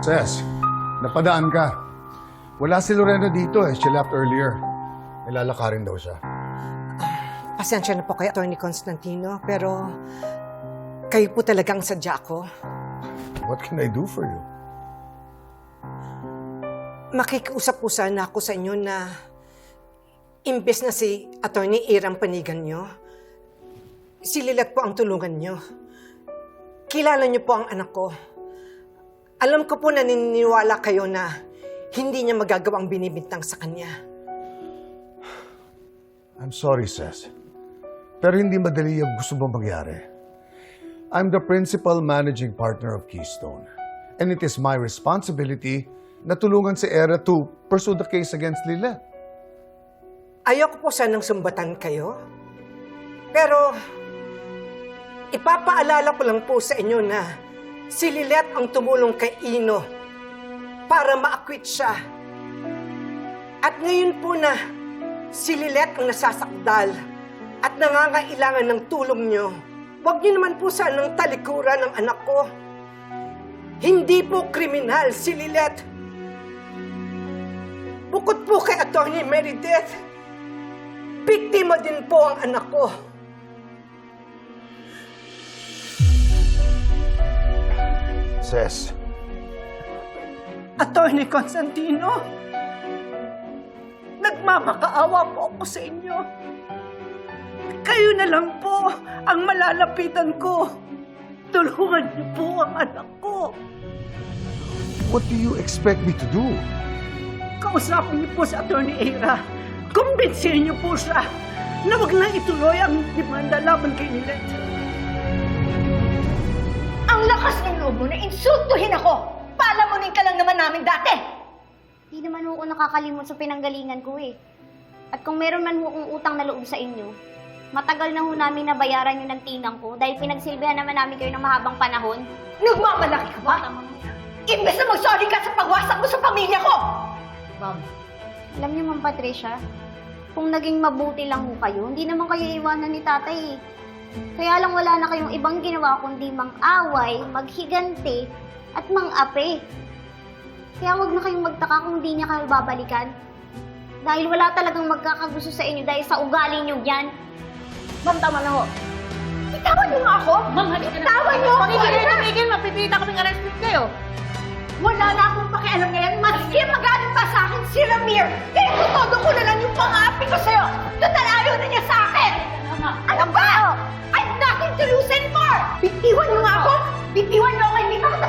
Ses, napadaan ka. Wala si Lorena dito eh. She left earlier. Nilalakarin daw siya. Pasensya na po kay Atty. Constantino, pero kayo po talagang sadya ko. What can I do for you? Makikiusap po sana ako sa inyo na imbes na si Atty. Irang panigan nyo, si Lilat po ang tulungan nyo. Kilala nyo po ang anak ko. Alam ko po na naniniwala kayo na hindi niya magagawang binibintang sa kanya. I'm sorry, Ses. Pero hindi madali yung gusto mong mangyari. I'm the principal managing partner of Keystone. And it is my responsibility na tulungan si Era to pursue the case against Lilet. Ayoko po sanang sumbatan kayo. Pero, ipapaalala ko lang po sa inyo na si Lilet ang tumulong kay Ino para ma-acquit siya. At ngayon po na si Lilet ang nasasakdal at nangangailangan ng tulong nyo, huwag niyo naman po sanang talikuran ng anak ko. Hindi po kriminal si Lilet. Bukod po kay Atty. Meredith, biktima din po ang anak ko. Ses, Attorney Constantino, nagmamakaawa po ako sa inyo. Kayo na lang po ang malalapitan ko. Tulungan niyo po ang anak ko. what do you expect me to do? Kausapin niyo po si Attorney Era. Kumbinsihin niyo po siya na wag na ituloy ang demanda laban kay Nilet. Loob mo na insultuhin ako! Palamunin ka lang naman namin dati! Di naman ho ako nakakalimot sa pinanggalingan ko eh. At kung meron man ho akong utang na loob sa inyo, matagal na ho namin nabayaran yung ng tinang ko dahil pinagsilbihan naman namin kayo ng mahabang panahon. Nagmamalaki ka ba? Imbes na mag-sorry ka sa pagwasak mo sa pamilya ko! Ma'am. Alam niyo, Ma'am Patricia, kung naging mabuti lang ho kayo, hindi naman kayo iwanan ni tatay eh. Kaya lang wala na kayong ibang ginawa kundi mang-away, maghiganti, at mang-ape. Kaya wag na kayong magtaka kung di niya kayo babalikan. Dahil wala talagang magkakagusto sa inyo dahil sa ugali niyo yan. Ma'am, tama na ho. Itawan niyo nga ako! Ma'am, Itawan niyo ako! Tumigil, Ina! tumigil, mapipita kaming arrest kayo. Wala na akong pakialam ngayon. Maski magalit pa sa akin si Ramir. Kaya tutodo ko na lang yung pang-aapi ko sa'yo. Total, Bitiwan mo nga ako! Bitiwan mo ako! Hindi pa ako!